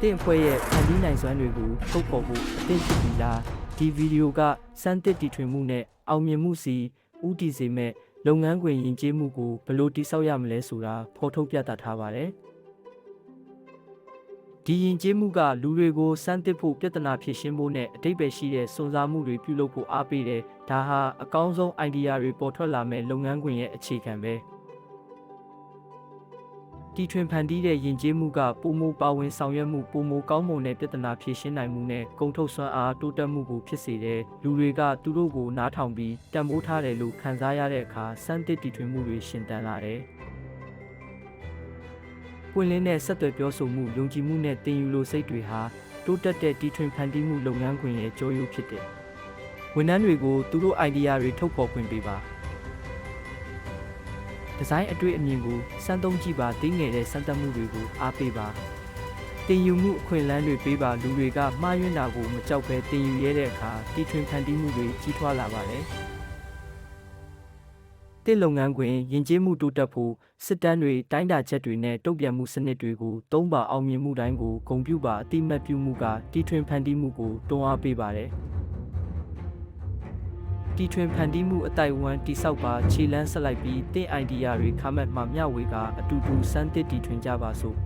တင့်အဖွဲ့ရဲ့ဖန်တီးနိုင်စွမ်းတွေကိုထုတ်ဖော်ဖို့အသင့်ဖြစ်ပြီလားဒီဗီဒီယိုကစမ်းသစ်တီထွင်မှုနဲ့အောင်မြင်မှုစီဥတည်စေမဲ့လုပ်ငန်းခွင်ယဉ်ကျေးမှုကိုဘယ်လိုတိစောက်ရမလဲဆိုတာဖော်ထုတ်ပြသထားပါတယ်ဒီယဉ်ကျေးမှုကလူတွေကိုစမ်းသစ်ဖို့ပြဿနာဖြေရှင်းဖို့နဲ့အတိတ်ပဲရှိတဲ့စွန့်စားမှုတွေပြုလုပ်ဖို့အားပေးတယ်ဒါဟာအကောင်းဆုံး idea တွေပေါ်ထွက်လာမဲ့လုပ်ငန်းခွင်ရဲ့အခြေခံပဲ တီထွင်ဖန်တီးတဲ့ယဉ်ကျေးမှုကပုံမပါဝင်ဆောင်ရွက်မှုပုံမကောင်းမွန်တဲ့ပြဿနာဖြေရှင်းနိုင်မှုနဲ့ကုံထုတ်စွမ်းအားတိုးတက်မှုကိုဖြစ်စေတဲ့လူတွေကသူတို့ကိုနားထောင်ပြီးတံမိုးထားတယ်လို့ခံစားရတဲ့အခါစမ်းသစ်တီထွင်မှုတွေရှင်သန်လာတယ်။ပွင့်လင်းတဲ့ဆက်သွယ်ပြောဆိုမှုယုံကြည်မှုနဲ့တင်ယူလိုစိတ်တွေဟာတိုးတက်တဲ့တီထွင်ဖန်တီးမှုလုပ်ငန်းခွင်ရဲ့ကြောရိုးဖြစ်တယ်။ဝန်ထမ်းတွေကိုသူတို့ idea တွေထုတ်ဖော်ခွင့်ပေးပါ။ ဒီဇိုင်းအတွေ့အမြင်ကိုစမ်းသုံးကြည့်ပါတင်းငယ်တဲ့စမ်းသပ်မှုတွေကိုအားပေးပါတင်ယူမှုအခွင့်အလမ်းတွေပေးပါလူတွေကမှားယွင်းတာကိုမကြောက်ပဲတင်ယူရတဲ့အခါတီထွင်ဖန်တီးမှုတွေကြီးထွားလာပါတယ်တင့်လုပ်ငန်းခွင်ယဉ်ကျေးမှုတိုးတက်ဖို့စစ်တမ်းတွေတိုင်းတာချက်တွေနဲ့တုံ့ပြန်မှုစနစ်တွေကိုသုံးပါအောင်မြင်မှုတိုင်းကိုဂုဏ်ပြုပါအတိမတ်ပြုမှုကတီထွင်ဖန်တီးမှုကိုတွန်းအားပေးပါတယ် တီထွင်ဖန်တီးမှုအတိုက်အဝန်းတိဆောက်ပါခြေလန်းဆက်လိုက်ပြီးတင့်အိုင်ဒီယာတွေခါမက်မှမျှဝေကအတူတူစမ်းသစ်တီထွင်ကြပါစို့